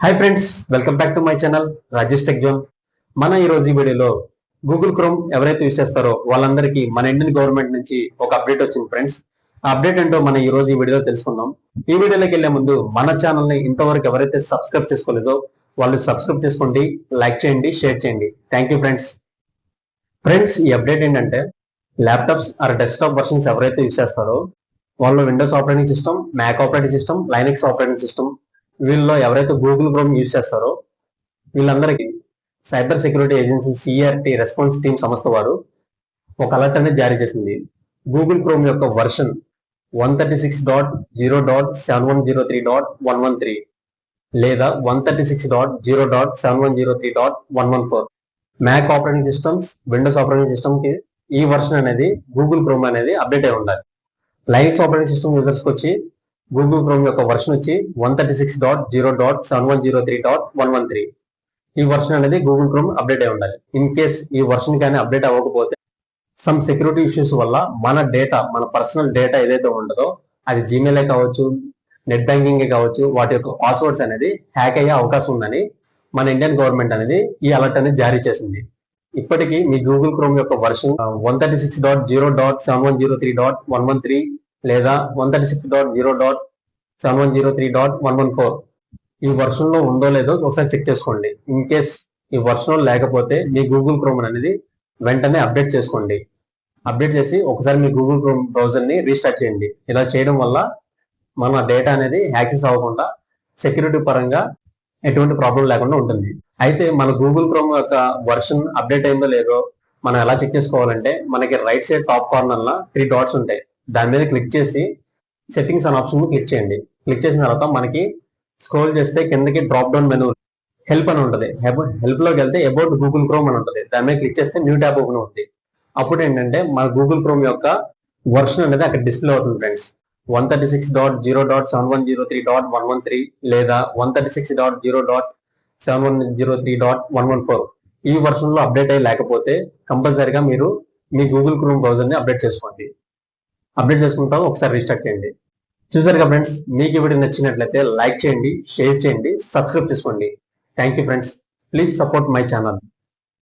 Hi friends welcome back to my channel Rajesh టెక్జామ్ మన ఈ రోజు ఈ వీడియోలో గూగుల్ క్రోమ్ ఎవరైతే యూస్ చేస్తారో వాళ్ళందరికీ మన ఇండియన్ గవర్నమెంట్ నుంచి ఒక అప్డేట్ వచ్చింది ఫ్రెండ్స్ ఆ అప్డేట్ ఏంటో మనం ఈ రోజు ఈ వీడియోలో తెలుసుకుందాం. ఈ వీడియోలోకి వెళ్ళే ముందు మన ఛానల్ని ఇంతవరకు ఎవరైతే సబ్స్క్రైబ్ చేసుకోలేదో వాళ్ళు సబ్స్క్రైబ్ చేసుకోండి లైక్ చేయండి షేర్ చేయండి. థ్యాంక్ యూ ఫ్రెండ్స్ ఫ్రెండ్స్ ఈ అప్డేట్ ఏంటంటే ల్యాప్టాప్స్ ఆర్ డెస్క్టాప్ వర్షన్స్ ఎవరైతే యూస్ చేస్తారో వాళ్ళు Windows operating system Mac operating system Linux operating system వీళ్ళలో ఎవరైతే గూగుల్ క్రోమ్ యూజ్ చేస్తారో వీళ్ళందరికీ cyber security agency CRT response team సంస్థ వారు ఒక అలర్ట్ అనేది జారీ చేసింది. గూగుల్ క్రోమ్ యొక్క version one thirty six dot zero dot seven one zero three dot one one three లేదా one thirty six dot zero dot seven one zero three dot one one four Mac operating systems Windows operating సిస్టమ్కి ఈ version అనేది Google chrome అనేది update అయి ఉండాలి. Linux operating system users వచ్చి Google Chrome యొక్క version వచ్చి one thirty six dot zero dot seven one zero three dot one one three ఈ వర్షన్ అనేది గూగుల్ క్రోమ్ అప్డేట్ అయి ఉండాలి. ఇన్ కేస్ ఈ వర్షన్ కానీ అప్డేట్ అవ్వకపోతే సమ్ సెక్యూరిటీ ఇష్యూస్ వల్ల మన డేటా మన పర్సనల్ డేటా ఏదైతే ఉండదో అది జీమెయిలే కావచ్చు నెట్ బ్యాంకింగ్ కావచ్చు వాటి యొక్క పాస్వర్డ్స్ అనేది హ్యాక్ అయ్యే అవకాశం ఉందని మన ఇండియన్ గవర్నమెంట్ అనేది ఈ అలర్ట్ అనేది జారీ చేసింది. ఇప్పటికీ మీ గూగుల్ క్రోమ్ యొక్క version one thirty six dot zero dot seven one zero three dot one one three లేదా one thirty six dot zero dot seven one zero three dot one one four ఈ వర్షన్లో ఉందో లేదో ఒకసారి check చేసుకోండి. In case ఈ version లేకపోతే మీ Google chrome అనేది వెంటనే అప్డేట్ చేసుకోండి. అప్డేట్ చేసి ఒకసారి మీ గూగుల్ క్రోమ్ బ్రౌజర్ని రీస్టార్ట్ చేయండి. ఇలా చేయడం వల్ల మన డేటా అనేది యాక్సెస్ అవ్వకుండా సెక్యూరిటీ పరంగా ఎటువంటి ప్రాబ్లం లేకుండా ఉంటుంది. అయితే మన గూగుల్ క్రోమ్ యొక్క వర్షన్ అప్డేట్ అయిందో లేదో మనం ఎలా చెక్ చేసుకోవాలంటే మనకి రైట్ సైడ్ టాప్ కార్నర్లో త్రీ డాట్స్ ఉంటాయి. దాని మీద క్లిక్ చేసి సెట్టింగ్స్ అనే ఆప్షన్ క్లిక్ చేయండి. క్లిక్ చేసిన తర్వాత మనకి స్క్రోల్ చేస్తే కిందకి డ్రాప్ డౌన్ మెనూ హెల్ప్ అని ఉంటుంది. హెల్ప్లోకి వెళ్తే అబౌట్ గూగుల్ క్రోమ్ అని ఉంటుంది. దాని మీద క్లిక్ చేస్తే న్యూ ట్యాబ్ ఓపెన్ అవుతుంది అప్పుడు ఏంటంటే మన గూగుల్ క్రోమ్ యొక్క వర్షన్ అనేది అక్కడ డిస్ప్లే అవుతుంది friends one thirty six dot zero dot seven one zero three dot one one three లేదా one thirty six dot zero dot seven one zero three dot one one four ఈ వర్షన్లో update అయ్యి లేకపోతే కంపల్సరీగా మీరు మీ Google Chrome బ్రౌజర్ని update చేసుకోండి. అప్డేట్ చేసుకుంటాం ఒకసారి రీస్టార్ట్ చేయండి. చూసారుగా ఫ్రెండ్స్ మీకు ఇప్పుడు నచ్చినట్లయితే లైక్ చేయండి షేర్ చేయండి సబ్స్క్రైబ్ చేసుకోండి. Thank you friends please support my channel